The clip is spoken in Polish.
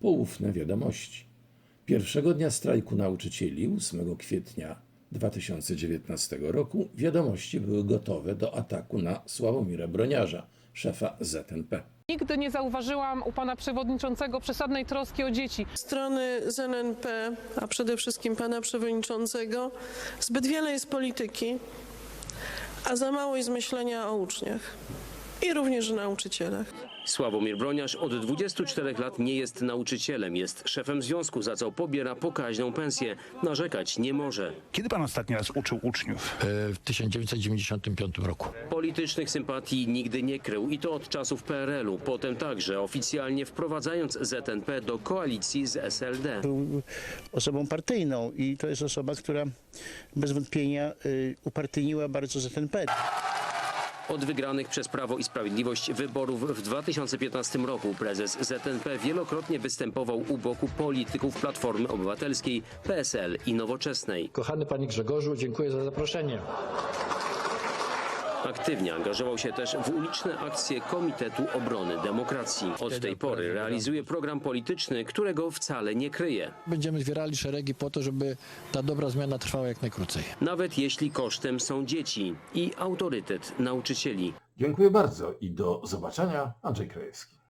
poufne wiadomości. Pierwszego dnia strajku nauczycieli, 8 kwietnia 2019 roku, wiadomości były gotowe do ataku na Sławomira Broniarza, szefa ZNP. Nigdy nie zauważyłam u pana przewodniczącego przesadnej troski o dzieci. strony ZNP, a przede wszystkim pana przewodniczącego, zbyt wiele jest polityki, a za mało jest myślenia o uczniach i również nauczycielach. Sławomir Broniarz od 24 lat nie jest nauczycielem, jest szefem związku, za co pobiera pokaźną pensję. Narzekać nie może. Kiedy pan ostatni raz uczył uczniów? w 1995 roku. Politycznych sympatii nigdy nie krył i to od czasów PRL-u. Potem także oficjalnie wprowadzając ZNP do koalicji z SLD. był osobą partyjną i to jest osoba, która bez wątpienia y, upartyjniła bardzo ZNP. Od wygranych przez Prawo i Sprawiedliwość wyborów w 2015 roku prezes ZNP wielokrotnie występował u boku polityków Platformy Obywatelskiej, PSL i Nowoczesnej. Kochany panie Grzegorzu, dziękuję za zaproszenie. Aktywnie angażował się też w uliczne akcje Komitetu Obrony Demokracji. Od tej pory realizuje program polityczny, którego wcale nie kryje. Będziemy zbierali szeregi po to, żeby ta dobra zmiana trwała jak najkrócej. Nawet jeśli kosztem są dzieci i autorytet nauczycieli. Dziękuję bardzo i do zobaczenia. Andrzej Krajewski.